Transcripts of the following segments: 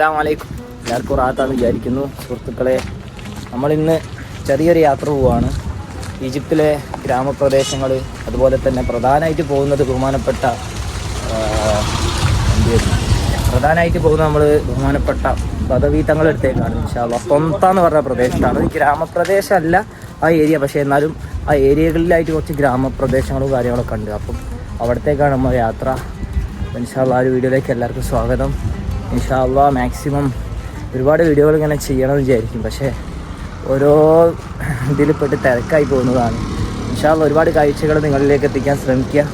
അസ്സാമലൈക്കും എല്ലാവർക്കും റാത്താന്ന് വിചാരിക്കുന്നു. സുഹൃത്തുക്കളെ നമ്മളിന്ന് ചെറിയൊരു യാത്ര പോവുകയാണ് ഈജിപ്തിലെ ഗ്രാമപ്രദേശങ്ങൾ അതുപോലെ തന്നെ പ്രധാനമായിട്ട് പോകുന്നത് ബഹുമാനപ്പെട്ട പ്രധാനമായിട്ട് പോകുന്നത് നമ്മൾ ബഹുമാനപ്പെട്ട പദവി തങ്ങളടുത്തേക്കാണ് ഇൻഷാല്ല എന്ന് പറഞ്ഞ പ്രദേശത്താണ്. ഗ്രാമപ്രദേശമല്ല ആ ഏരിയ പക്ഷേ എന്നാലും ആ ഏരിയകളിലായിട്ട് കുറച്ച് ഗ്രാമപ്രദേശങ്ങളും കാര്യങ്ങളൊക്കെ ഉണ്ട്. അപ്പം അവിടത്തേക്കാണ് നമ്മൾ യാത്ര. ഇൻഷാല്ല ആ ഒരു വീഡിയോയിലേക്ക് എല്ലാവർക്കും സ്വാഗതം. ഇൻഷാല്ല മാക്സിമം ഒരുപാട് വീഡിയോകൾ ഇങ്ങനെ ചെയ്യണമെന്ന് വിചാരിക്കും. പക്ഷേ ഓരോ ഇതിൽ പെട്ട് തിരക്കായി പോകുന്നതാണ്. ഇൻഷാല്ല ഒരുപാട് കാഴ്ചകൾ നിങ്ങളിലേക്ക് എത്തിക്കാൻ ശ്രമിക്കുക.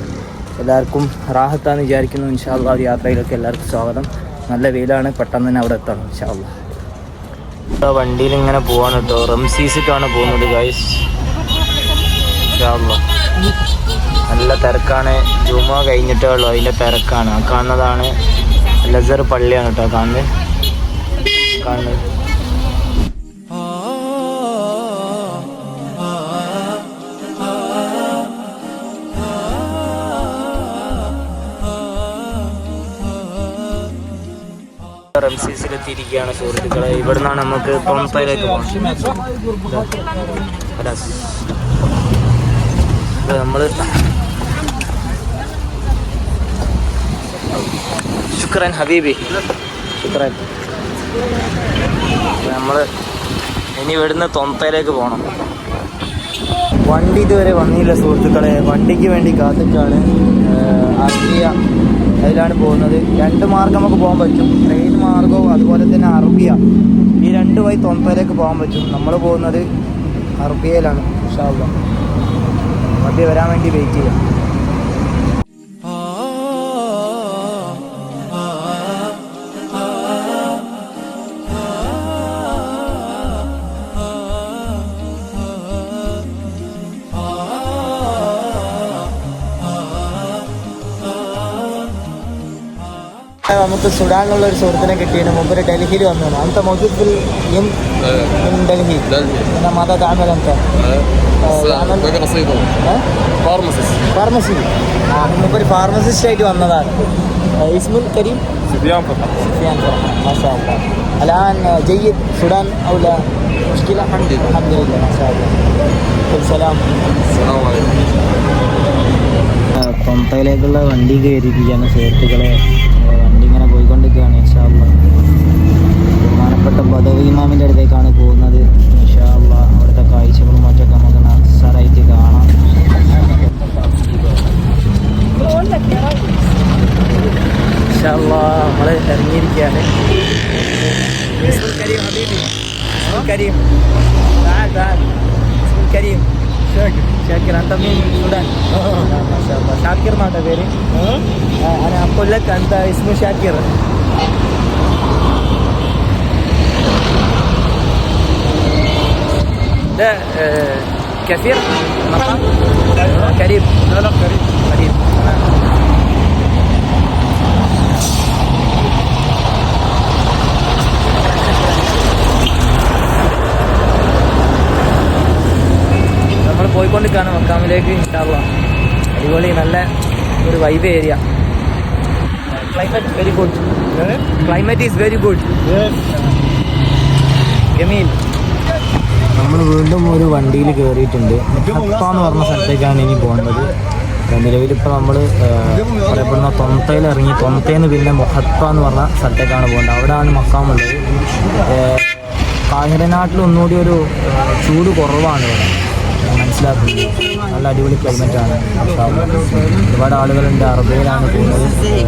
എല്ലാവർക്കും റാഹത്താന്ന് വിചാരിക്കുന്നു. ഇൻഷാല്ല ഒരു യാത്രയിലേക്ക് എല്ലാവർക്കും സ്വാഗതം. നല്ല വെയിലാണ്. പെട്ടെന്ന് തന്നെ അവിടെ എത്തണം ഇൻഷാല്ല വണ്ടിയിൽ ഇങ്ങനെ പോവാണ് കേട്ടോ. റംസീസിട്ടാണ് പോകുന്നത് ഗൈസ് നല്ല തിരക്കാണ്. ജുമ കഴിഞ്ഞിട്ടേ ഉള്ളൂ. അതിന്റെ തിരക്കാണ്. കാണുന്നതാണ് ലസർ പള്ളിയാണ് കേട്ടോ കാണുന്നത് കാണുന്നത്. റംസീസിലെത്തിയിരിക്കുകയാണ് സുഹൃത്തുക്കളെ. ഇവിടെ നിന്നാണ് നമുക്ക് പമ്പയിലേക്ക് പോകുന്നത് നമ്മൾ ശുക്രൻ ഹബീബി. ശുക്രൻ. നമ്മൾ ഇനി ഇവിടുന്ന് തൊന്തയിലേക്ക് പോകണം വണ്ടി ഇതുവരെ വന്നില്ല സുഹൃത്തുക്കളെ. വണ്ടിക്ക് വേണ്ടി കാത്തിട്ടാണ് അർബിയ അതിലാണ് പോകുന്നത്. രണ്ട് മാർഗം നമുക്ക് പോകാൻ പറ്റും. ട്രെയിൻ മാർഗവും അതുപോലെ തന്നെ അറബിയ ഈ രണ്ട് വഴി തൊന്തയിലേക്ക് പോകാൻ പറ്റും. നമ്മൾ പോകുന്നത് അറബിയയിലാണ് ഇൻഷാല്ല വണ്ടി വരാൻ വേണ്ടി വെയിറ്റ് ചെയ്യാം. നമുക്ക് സുഡാനിലുള്ള ഒരു സുഹൃത്തിനെ കിട്ടിയാണ് മുമ്പ് ഡൽഹിയിൽ വന്നതാണ് അന്ത മൗജൂദ് ഇൻ ഡൽഹി എന്നാ മാതാ താമര അന്ത حاجه بسيطه فارماسيست ഫാർമസി ആ മുമ്പ് ഒരു ഫാർമസിസ്റ്റ് ആയിട്ട് വന്നതാണ് ഇസ്മുൽ കരീം سفيان فتح سفيان فرحان ما شاء الله الآن جيد سودان أو لا مشكلة الحمد لله. الحمد لله ما شاء الله كل سلام السلام عليكم തൊന്തയിലേക്കുള്ള വണ്ടി കയറിയിരിക്കുകയാണ് സുഹൃത്തുക്കളെ ബഹുമാനപ്പെട്ട ബദവി ഇമാമിന്റെ അടുത്തേക്കാണ് പോകുന്നത്. ഇൻഷാള്ള അവിടുത്തെ കാഴ്ചകളും മറ്റൊക്കെ നമുക്ക് നസറായിട്ട് കാണാം. ഇൻഷാള്ള നമ്മൾ ഇറങ്ങിയിരിക്കുകയാണ്. കരീം കരീം ഷാക്കിർ ಅಂತ ಮೀನ್ ಸುಡನ್ ಮಾಶಾ ಅಲ್ಲಾ ಶಾಕಿರ್ ಮಾಟ ಬೇರೆ ಅನ ಅಪ್ಪಲ್ಲ ಕಂತ ಇಸ್ಮು ಶಾಕಿರ್ ده آه، كثير مقام قريب لا لا قريب قريب تمام. നമ്മൾ പോയിക്കൊണ്ടിരിക്കുകയാണ് മക്കാമിലേക്ക് ഇൻഷാള്ള അടിപൊളി നല്ല ഒരു vibe area climate very good climate is very good ഗമീൽ നമ്മൾ വീണ്ടും ഒരു വണ്ടിയിൽ കയറിയിട്ടുണ്ട്. ഹത്ത എന്ന് പറഞ്ഞ സ്ഥലത്തേക്കാണ് ഇനി പോകേണ്ടത്. നിലവിൽ ഇപ്പോൾ നമ്മൾ പറയപ്പെടുന്ന തൊന്തയിൽ ഇറങ്ങി തൊന്തയിൽ നിന്ന് പിന്നെ മൊഹത്ത എന്ന് പറഞ്ഞ സ്ഥലത്തേക്കാണ് പോകേണ്ടത്. അവിടെയാണ് മക്കാമുള്ളത്. കാഹിരനാട്ടിൽ ഒന്നുകൂടി ഒരു ചൂട് കുറവാണ് ഇവിടെ. മനസ്സിലാക്കുന്നത് നല്ല അടിപൊളി ക്ലൈമറ്റ് ആണ്. ഒരുപാട് ആളുകളുണ്ട്. അറബയിലാണ് പോകുന്നത്.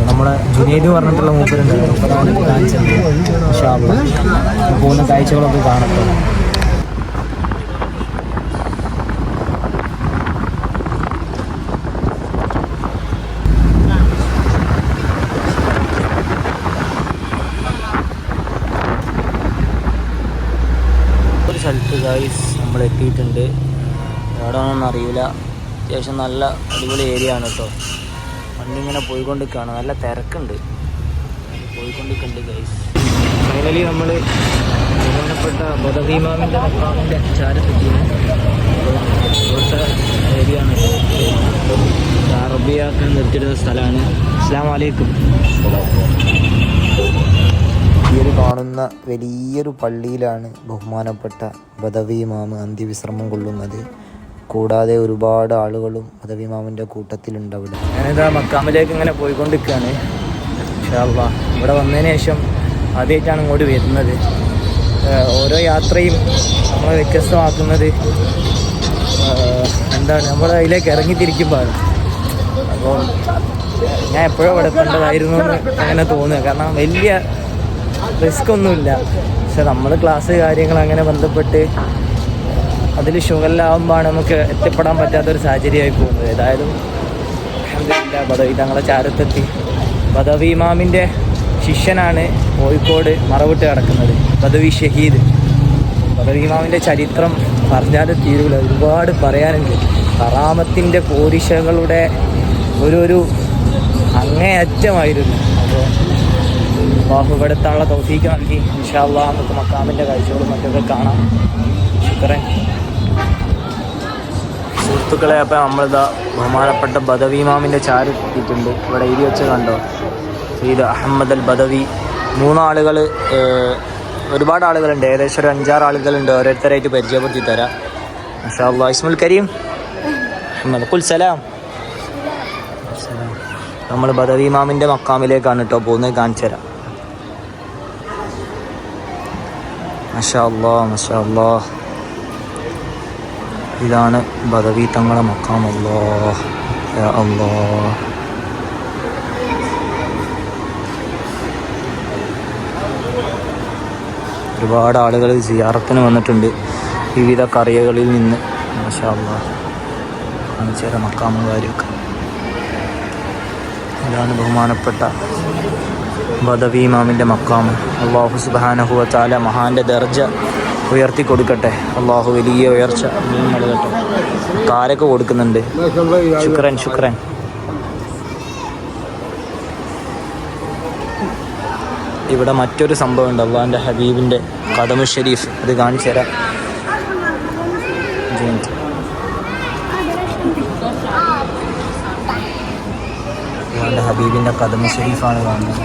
നമ്മുടെ ജുനേദ് പറഞ്ഞിട്ടുള്ള മൂപ്പരുണ്ട്. മൂപ്പരാണ് കാണിച്ചത്. പോകുന്ന കാഴ്ചകളൊക്കെ കാണട്ടെ ഒരു സ്ഥലത്ത് ഗായ്സ് നമ്മൾ എത്തിയിട്ടുണ്ട്. എവിടെയാണെന്ന് അറിയില്ല. അത്യാവശ്യം നല്ല അടിപൊളി ഏരിയ ആണ് കേട്ടോ വണ്ടി ഇങ്ങനെ പോയിക്കൊണ്ടിരിക്കുകയാണ്. നല്ല തിരക്കുണ്ട്. പോയിക്കൊണ്ടിരിക്കുന്നുണ്ട് ഗൈസ് ഫൈനലി നമ്മൾ ബഹുമാനപ്പെട്ട ബദവീമാമിന്റെ മക്കാമിന്റെ ചാരത്തെത്തിയാണ് ഏരിയ ആണ് അറബിയാക്കാൻ നിർത്തിയിരുന്ന സ്ഥലമാണ്. അസ്ലാം വലൈക്കും ഈ കാണുന്ന വലിയൊരു പള്ളിയിലാണ് ബഹുമാനപ്പെട്ട ബദവിമാമ് അന്ത്യവിശ്രമം കൊള്ളുന്നത്. കൂടാതെ ഒരുപാട് ആളുകളും ബദവിമാമിന്റെ കൂട്ടത്തിലുണ്ട് അവിടെ. ഞാനിതാ മക്കാമിലേക്ക് ഇങ്ങനെ പോയിക്കൊണ്ടിരിക്കുകയാണ്. ഇൻഷാല്ലാ ഇവിടെ വന്നതിന് ശേഷം ആദ്യമായിട്ടാണ് ഇങ്ങോട്ട് വരുന്നത്. ഓരോ യാത്രയും നമ്മളെ വ്യത്യസ്തമാക്കുന്നത് എന്താണ്? നമ്മൾ അതിലേക്ക് ഇറങ്ങിത്തിരിക്കുമ്പോഴാണ് അപ്പോൾ ഞാൻ എപ്പോഴും ഇവിടെ എത്തേണ്ടതായിരുന്നു എന്ന് അങ്ങനെ തോന്നുക. കാരണം വലിയ റിസ്ക് ഒന്നുമില്ല പക്ഷെ നമ്മൾ ക്ലാസ് കാര്യങ്ങൾ അങ്ങനെ ബന്ധപ്പെട്ട് അതിൽ ഷുഗറിലാവുമ്പോഴാണ് നമുക്ക് എത്തിപ്പെടാൻ പറ്റാത്തൊരു സാഹചര്യമായി പോകുന്നത്. ഏതായാലും ബദവി തങ്ങളെ ചാരത്തെത്തി. ബദവി ഇമാമിന്റെ ശിഷ്യനാണ് കോഴിക്കോട് മറവിട്ട് കിടക്കുന്നത്. ബദവി ഷഹീദ്. ബദവി ഇമാമിന്റെ ചരിത്രം പറഞ്ഞാൽ തീരൂല. ഒരുപാട് പറയാനുണ്ട്. കറാമത്തിന്റെ പോരിശകളുടെ ഒരു ഒരു അങ്ങേയറ്റമായിരുന്നു. അപ്പോൾ ബാഹുപെടുത്താനുള്ള തൗഫീക്ക് നൽകി ഇൻഷാല്ലാ നമുക്ക് മക്കാമിന്റെ കാഴ്ചകളും മറ്റൊക്കെ കാണാം. ശുക്രൻ. സുഹൃത്തുക്കളെ അപ്പം നമ്മളിതാ ബഹുമാനപ്പെട്ട ബദവിമാമിന്റെ ചാരി എത്തിയിട്ടുണ്ട് ഇവിടെ എഴുതി വെച്ച് കണ്ടോ? സയ്യിദ് അഹമ്മദ് അൽ ബദവി. മൂന്നാളുകൾ ഒരുപാട് ആളുകളുണ്ട്. ഏകദേശം ഒരു അഞ്ചാറ് ആളുകളുണ്ട്. ഓരോരുത്തരായിട്ട് പരിചയപ്പെടുത്തി തരാം. മാഷാ അല്ലാ ഇസ്മുൽ കരീം. അഹമ്മദ്. കുൽ സലാം. നമ്മൾ ബദവി ഇമാമിന്റെ മക്കാമിലേക്കാണ് കേട്ടോ പോകുന്നത്. കാണിച്ചു തരാം. മഷാ മഷാല്ലോ മഷാ അല്ലാ ഇതാണ് ബദവി തങ്ങളെ മക്കാമല്ലോ അല്ലോ ഒരുപാട് ആളുകൾ സിയാറത്തിന് വന്നിട്ടുണ്ട്. വിവിധ കറിയകളിൽ നിന്ന് മഷാല്ലോ അല്ലാ മക്കാമുകാരൊക്കെ ഇതാണ് ബഹുമാനപ്പെട്ട ബദവി ഇമാമിന്റെ മക്കാമ്. അള്ളാഹു സുബാനഹുവ താല മഹാന്റെ ദർജ ഉയർത്തി കൊടുക്കട്ടെ അള്ളാഹു വലിയ ഉയർച്ച നൽകട്ടെ. കാരൊക്കെ കൊടുക്കുന്നുണ്ട്. ശുക്രൻ ശുക്രൻ. ഇവിടെ മറ്റൊരു സംഭവമുണ്ട്. അള്ളാഹിന്റെ ഹബീബിന്റെ കദമു ഷരീഫ്. അത് കാണിച്ചു തരാം ഒരു മിനിറ്റ്. നല്ല ഹബീബിന്റെ കദമ ഷെരീഫാണ് കാണുന്നത്.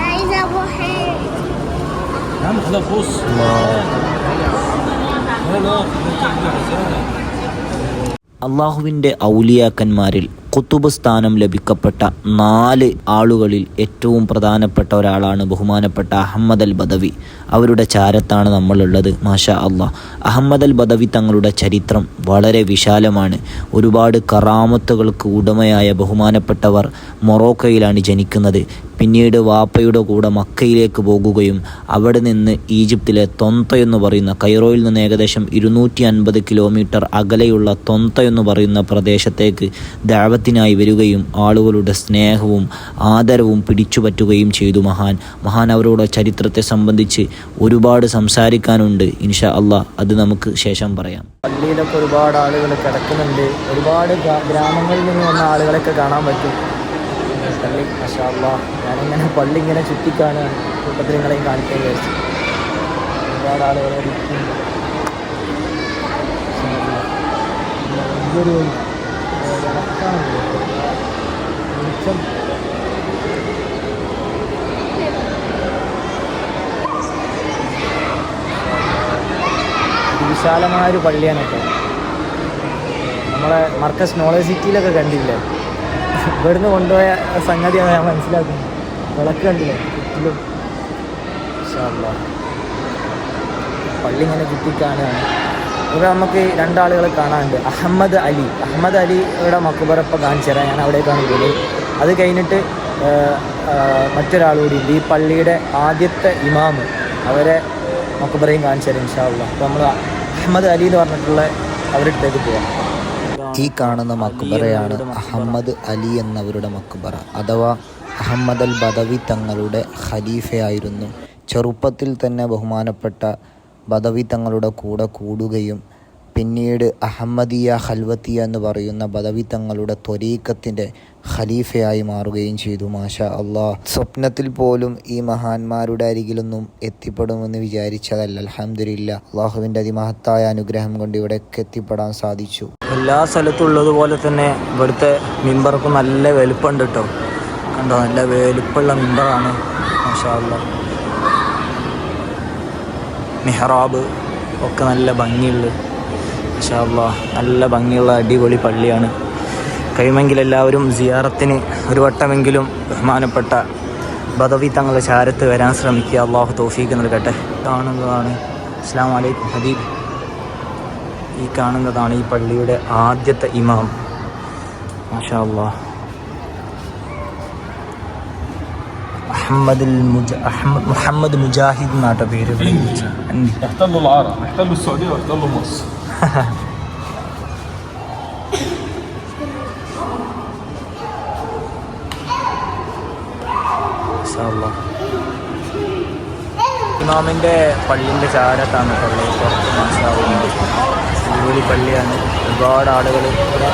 അള്ളാഹുവിന്റെ ഔലിയാക്കന്മാരിൽ കുത്തുബ് സ്ഥാനം ലഭിക്കപ്പെട്ട നാല് ആളുകളിൽ ഏറ്റവും പ്രധാനപ്പെട്ട ഒരാളാണ് ബഹുമാനപ്പെട്ട അഹമ്മദ് അൽ ബദവി. അവരുടെ ചാരത്താണ് നമ്മളുള്ളത് മാഷ അള്ളാ. അഹമ്മദ് അൽ ബദവി തങ്ങളുടെ ചരിത്രം വളരെ വിശാലമാണ്. ഒരുപാട് കറാമത്തുകൾക്ക് ഉടമയായ ബഹുമാനപ്പെട്ടവർ മൊറോക്കയിലാണ് ജനിക്കുന്നത്. പിന്നീട് വാപ്പയുടെ കൂടെ മക്കയിലേക്ക് പോകുകയും അവിടെ നിന്ന് ഈജിപ്തിലെ തൊന്ത എന്ന് പറയുന്ന കൈറോയിൽ നിന്ന് ഏകദേശം ഇരുന്നൂറ്റി അൻപത് കിലോമീറ്റർ അകലെയുള്ള തൊന്ത എന്ന് പറയുന്ന പ്രദേശത്തേക്ക് ദാവത്തിനായി വരികയും ആളുകളുടെ സ്നേഹവും ആദരവും പിടിച്ചുപറ്റുകയും ചെയ്തു മഹാൻ. മഹാൻ അവരുടെ ചരിത്രത്തെ സംബന്ധിച്ച് ഒരുപാട് സംസാരിക്കാനുണ്ട്. ഇൻഷാ അള്ളാഹ് അത് നമുക്ക് ശേഷം പറയാം. പള്ളിയിലൊക്കെ ഒരുപാട് ആളുകൾ കിടക്കുന്നുണ്ട്. ഒരുപാട് ഗ്രാമങ്ങളിൽ നിന്ന് വന്ന ആളുകളൊക്കെ കാണാൻ പറ്റും. പള്ളി മഷാല്ല. ഞാനിങ്ങനെ പള്ളി ഇങ്ങനെ ചുറ്റിക്കാണ് കൂട്ടത്തിൽ നിങ്ങളെയും കാണിക്കാൻ വിചാരിച്ചു ഒരുപാട് ആളുകൾ വിളക്കാണല്ലോ. വെളിച്ചം. വിശാലമായൊരു പള്ളിയാണ് കേട്ടോ. നമ്മളെ മർക്കസ് നോളജ് സിറ്റിയിലൊക്കെ കണ്ടില്ലേ? ഇവിടുന്ന് കൊണ്ടുപോയ സംഗതിയാണ് ഞാൻ മനസ്സിലാക്കുന്നത്. വിളക്ക് കണ്ടില്ലേ? ചുറ്റിലും. പള്ളി ഇങ്ങനെ ചുറ്റിക്കാണുകയാണ്. ഇവിടെ നമുക്ക് രണ്ടാളുകളെ കാണാനുണ്ട്. അഹമ്മദ് അലി. അഹമ്മദ് അലി ഇവിടെ ഇപ്പോൾ കാണിച്ചു തരാം ഞാൻ അവിടേക്കാണ് പോകുന്നത് അത് കഴിഞ്ഞിട്ട് മറ്റൊരാൾ കൂടി ഈ പള്ളിയുടെ ആദ്യത്തെ ഇമാമ് അവരെ മക്കുബറയും കാണിച്ചു തരാം ഇൻഷാള്ള അപ്പോൾ നമ്മൾ അഹമ്മദ് അലി എന്ന് പറഞ്ഞിട്ടുള്ള അവരുടെ അടുത്തേക്ക് പോവാം. ഈ കാണുന്ന മക്ബറയാണ് അഹമ്മദ് അലി എന്നവരുടെ മക്ബറ. അഥവാ അഹമ്മദ് അൽ ബദവി തങ്ങളുടെ ഖലീഫയായിരുന്നു. ചെറുപ്പത്തിൽ തന്നെ ബഹുമാനപ്പെട്ട ബദവി തങ്ങളുടെ കൂടെ കൂടുകയും പിന്നീട് അഹമ്മദിയ ഹൽവത്തിയ എന്ന് പറയുന്ന ബദവി തങ്ങളുടെ ത്വരീക്കത്തിന്റെ ഖലീഫയായി മാറുകയും ചെയ്തു മാഷ അള്ളാഹ് സ്വപ്നത്തിൽ പോലും ഈ മഹാന്മാരുടെ അരികിലൊന്നും എത്തിപ്പെടുമെന്ന് വിചാരിച്ചതല്ല അലഹമില്ല അള്ളാഹുവിന്റെ അതിമഹത്തായ അനുഗ്രഹം കൊണ്ട് ഇവിടേക്ക് എത്തിപ്പെടാൻ സാധിച്ചു. എല്ലാ സ്ഥലത്തും ഉള്ളതുപോലെ തന്നെ ഇവിടുത്തെ മിമ്പർക്ക് നല്ല വലുപ്പമുണ്ട് കേട്ടോ കണ്ടോ നല്ല വലുപ്പമുള്ള മിമ്പറാണ് മാഷാ അല്ലാ മെഹ്റാബ് ഒക്കെ നല്ല ഭംഗിയുള്ള ഇൻഷാല്ലാ നല്ല ഭംഗിയുള്ള അടിപൊളി പള്ളിയാണ്. കഴിയുമെങ്കിൽ എല്ലാവരും സിയാറത്തിന് ഒരു വട്ടമെങ്കിലും ബഹുമാനപ്പെട്ട ബദവി തങ്ങളുടെ ചാരത്ത് വരാൻ ശ്രമിക്കുക. അള്ളാഹു തോഫീക്ക് നൽകട്ടെ. കാണുന്നതാണ് അസ്ലാം വലൈക്കും ഹബീബ്. ഈ കാണുന്നതാണ് ഈ പള്ളിയുടെ ആദ്യത്തെ ഇമാം. മാഷാ അള്ളാഹ് അഹമ്മദ് അഹമ്മദ് മുഹമ്മദ് മുജാഹിദ് എന്നാട്ട പേര്. ഇമാമിന്റെ പള്ളിന്റെ ചാരത്താണ് പള്ളി. പുറത്ത് മനസ്സിലാവുന്നത് അടിപൊളി പള്ളിയാണ്. ഒരുപാട് ആളുകൾ ഇവിടെ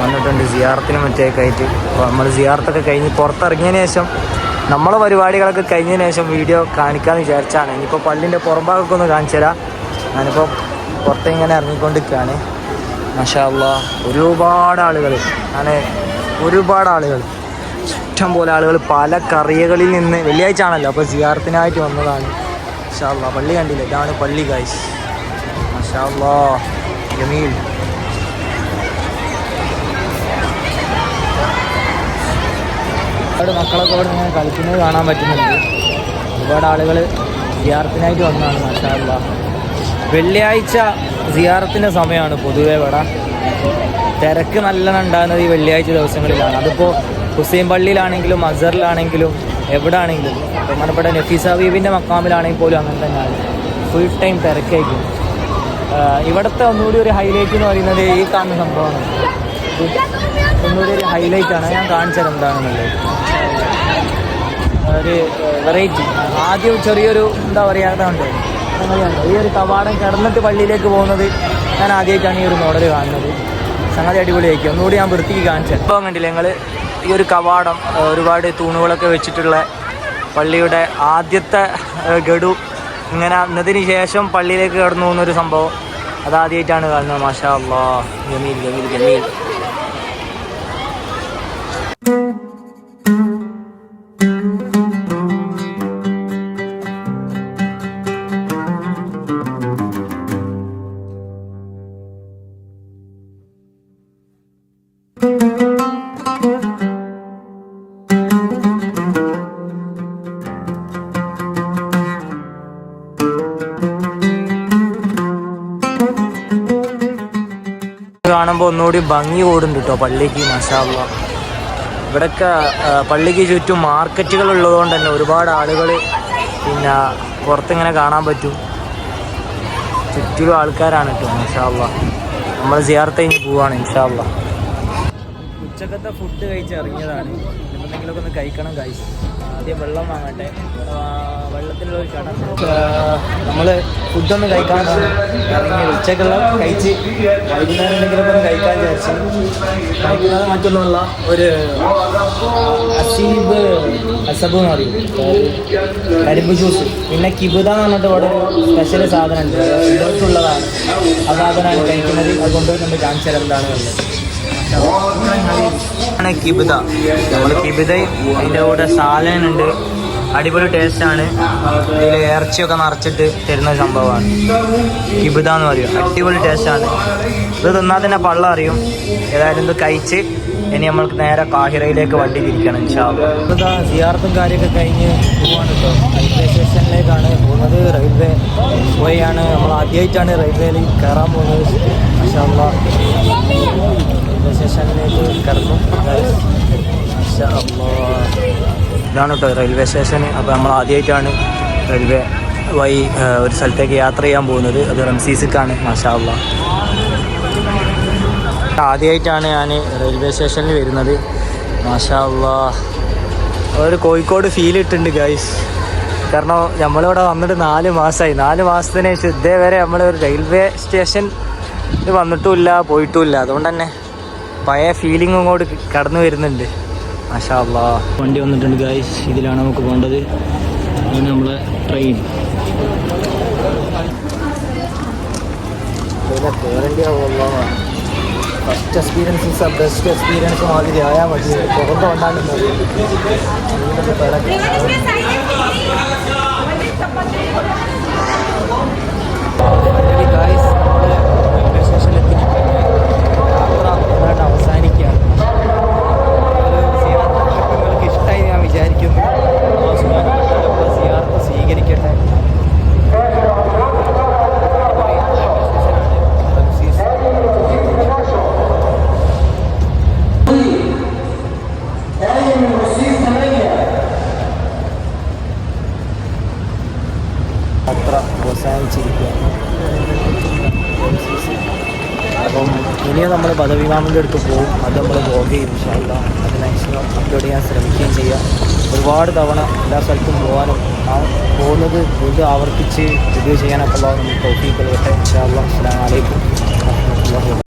വന്നിട്ടുണ്ട്. സിയാർത്തിന് മറ്റേക്കെ ആയിട്ട് നമ്മൾ സിയാർത്തൊക്കെ കഴിഞ്ഞ് പുറത്തിറങ്ങിയതിന് ശേഷം നമ്മളെ പരിപാടികളൊക്കെ കഴിഞ്ഞതിന് ശേഷം വീഡിയോ കാണിക്കാമെന്ന് വിചാരിച്ചാണ്. ഇനിയിപ്പോൾ പള്ളിന്റെ പുറംഭാഗമൊക്കെ ഒന്ന് കാണിച്ചു തരാം ഞാനിപ്പോൾ പുറത്തിങ്ങനെ ഇറങ്ങിക്കൊണ്ടിരിക്കുകയാണ്. മാഷാ അള്ളാ ഒരുപാട് ആളുകൾ അങ്ങനെ ഒരുപാട് ആളുകൾ ഇഷ്ടം പോലെ ആളുകൾ പല കറിയകളിൽ നിന്ന് വെള്ളിയാഴ്ച ആണല്ലോ അപ്പോൾ സിയാർത്തിനായിട്ട് വന്നതാണ്. മഷാല്ല പള്ളി കണ്ടില്ല? ഇതാണ് പള്ളി ഗൈസ് മാഷാ അള്ളാ ജമീൽ. ഒരുപാട് മക്കളൊക്കെ ഇവിടെ ഇങ്ങനെ കളിക്കുന്നത് കാണാൻ പറ്റുന്നുണ്ട്. ഒരുപാട് ആളുകൾ വിദ്യാർത്ഥിനായിട്ട് വന്നതാണ് മാഷാ അള്ളാ വെള്ളിയാഴ്ച സിയാറത്തിന്റെ സമയമാണ് പൊതുവേ ഇവിടെ തിരക്ക് നല്ലോണം ഉണ്ടാകുന്നത് ഈ വെള്ളിയാഴ്ച ദിവസങ്ങളിലാണ്. അതിപ്പോൾ ഹുസൈൻ പള്ളിയിലാണെങ്കിലും അസറിലാണെങ്കിലും എവിടെ ആണെങ്കിലും ബഹുമാനപ്പെട്ട നഫീസ് ഹബീബിന്റെ മക്കാമിലാണെങ്കിൽ പോലും അങ്ങനെ തന്നെയാണ്. ഫുൾ ടൈം തിരക്കായിരിക്കും. ഇവിടുത്തെ ഒന്നുകൂടി ഒരു ഹൈലൈറ്റ് എന്ന് പറയുന്നത് ഈ കാണുന്ന സംഭവമാണ്. ഒന്നുകൂടി ഒരു ഹൈലൈറ്റ് ആണ്. ഞാൻ കാണിച്ചത് എന്താണെന്നുള്ളത് ഒരു വെറൈറ്റി ആദ്യം ചെറിയൊരു എന്താ പറയുക ഉണ്ട് സംഗതിയുണ്ട് ഈ ഒരു കവാടം കിടന്നിട്ട് പള്ളിയിലേക്ക് പോകുന്നത് ഞാൻ ആദ്യമായിട്ടാണ് ഈ ഒരു മോഡൽ കാണുന്നത്. സംഗതി അടിപൊളിയായിരിക്കും. ഒന്നുകൂടി ഞാൻ വൃത്തിക്ക് കാണിച്ചത് ഇപ്പോൾ കണ്ടില്ല ഞങ്ങൾ ഈ ഒരു കവാടം ഒരുപാട് തൂണുകളൊക്കെ വെച്ചിട്ടുള്ള പള്ളിയുടെ ആദ്യത്തെ ഗഡു ഇങ്ങനെ അന്നതിന് ശേഷം പള്ളിയിലേക്ക് കടന്നു പോകുന്നൊരു സംഭവം. അതാദ്യമായിട്ടാണ് കാണുന്നത്. മാഷാ അള്ളാ. ജമീൽ ജമീൽ ജമീൽ. ഒന്നുകൂടി ഭംഗി കൂടുന്നുണ്ട് കേട്ടോ പള്ളിക്ക് മഷാള്ള ഇവിടെയൊക്കെ പള്ളിക്ക് ചുറ്റും മാർക്കറ്റുകൾ ഉള്ളതുകൊണ്ട് തന്നെ ഒരുപാട് ആളുകൾ പിന്നെ പുറത്തിങ്ങനെ കാണാൻ പറ്റും. ചുറ്റിലും ആൾക്കാരാണ് കേട്ടോ മഷാള്ള നമ്മൾ സിയാർത്ത് കഴിഞ്ഞ് പോവാണ് ഇൻഷാള്ള ഉച്ചക്കത്തെ ഫുഡ് കഴിച്ച് ഇറങ്ങിയതാണ്. എന്തെങ്കിലുമൊക്കെ ഒന്ന് കഴിക്കണം കഴിച്ച് ആദ്യം വെള്ളം വാങ്ങട്ടെ. വെള്ളത്തിലുള്ള ഒരു കട നമ്മൾ ഫുഡൊന്ന് കഴിക്കാൻ ഇറങ്ങി ഉച്ചക്കുള്ള കഴിച്ച് വൈകുന്നേരം എന്തെങ്കിലുമൊക്കെ ഒന്ന് കഴിക്കാൻ വിചാരിച്ചു. കഴിക്കുന്നത് മറ്റൊന്നുമല്ല ഒരു അസീബ് അസബ് എന്ന് പറയും. കരിമ്പ് ജ്യൂസ്. പിന്നെ കിബുത എന്ന് പറഞ്ഞിട്ട് ഇവിടെ ഒരു സ്പെഷ്യൽ സാധനമുണ്ട്. ഇവർക്കുള്ളതാണ് ആ സാധനമാണ് കഴിക്കുന്നത്. അതുകൊണ്ട് നമ്മൾ കാണിച്ചാൽ എന്താണ് ഉള്ളത്. ആണ് കിബിത. നമ്മൾ കിബിതയും അതിന്റെ കൂടെ സാലൻ ഉണ്ട്. അടിപൊളി ടേസ്റ്റാണ് ഇതിൽ ഇറച്ചിയൊക്കെ നിറച്ചിട്ട് തരുന്ന സംഭവമാണ്. കിബിത എന്ന് പറയും. അടിപൊളി ആണ്. ഇത് തിന്നാൽ തന്നെ പള്ളം അറിയും. ഏതായാലും ഇത് കഴിച്ച് ഇനി നമ്മൾക്ക് നേരെ കാഹിറയിലേക്ക് വണ്ടി തിരിക്കണം ഇൻഷാല്ലാ സിയാർത്തും കാര്യമൊക്കെ കഴിഞ്ഞ് പോവാണ് കേട്ടോ റെയിൽവേ സ്റ്റേഷനിലേക്കാണ് പോകുന്നത്. റെയിൽവേ പോയാണ്. നമ്മൾ ആദ്യമായിട്ടാണ് റെയിൽവേയിൽ കയറാൻ പോകുന്നത്. അല്ലാ. ഇതാണ് കേട്ടോ റെയിൽവേ സ്റ്റേഷൻ അപ്പോൾ നമ്മൾ ആദ്യമായിട്ടാണ് റെയിൽവേ വഴി ഒരു സ്ഥലത്തേക്ക് യാത്ര ചെയ്യാൻ പോകുന്നത്. അത് റംസീസിക്കാണ് മാഷാ അല്ലാ. ആദ്യമായിട്ടാണ് ഞാൻ റെയിൽവേ സ്റ്റേഷനിൽ വരുന്നത്. മാഷാ അല്ലാ. ഒരു കോഴിക്കോട് ഫീൽ ഇട്ടുണ്ട് ഗൈസ് കാരണം നമ്മളിവിടെ വന്നിട്ട് നാല് മാസമായി നാല് മാസത്തിന് ശേഷം ഇതേവരെ നമ്മൾ റെയിൽവേ സ്റ്റേഷൻ വന്നിട്ടുമില്ല പോയിട്ടുമില്ല. അതുകൊണ്ട് തന്നെ പഴയ ഫീലിംഗ് അങ്ങോട്ട് കടന്നു വരുന്നുണ്ട്. മാഷാ അല്ലാ വണ്ടി വന്നിട്ടുണ്ട് ഗായ്സ് ഇതിലാണ് നമുക്ക് പോകേണ്ടത്. അങ്ങനെ നമ്മളെ train first experience is best experience മാതിരി ആയാൽ മതി. പുറത്ത് ഉണ്ടാകുന്നത് യാത്ര അവസാനിച്ചിരിക്കുകയാണ് അപ്പം ഇനിയും പദവിമാമിന്റെ അടുത്ത് പോകും അത് നമ്മൾ ബ്ലോഗ് ചെയ്യും ഇൻഷാല്ല അത് മാക്സിമം അപ്ലോഡ് ചെയ്യാൻ ശ്രമിക്കുകയും ചെയ്യാം. ഒരുപാട് തവണ എല്ലാ സ്ഥലത്തും പോകാനും ആ പോകുന്നത് വീണ്ടും ആവർത്തിച്ച് വീഡിയോ ചെയ്യാനൊക്കെ നമുക്ക് ടോപ്പിക്കുകൾ ഇൻഷാല്ല അസ്സാം വലൈക്കും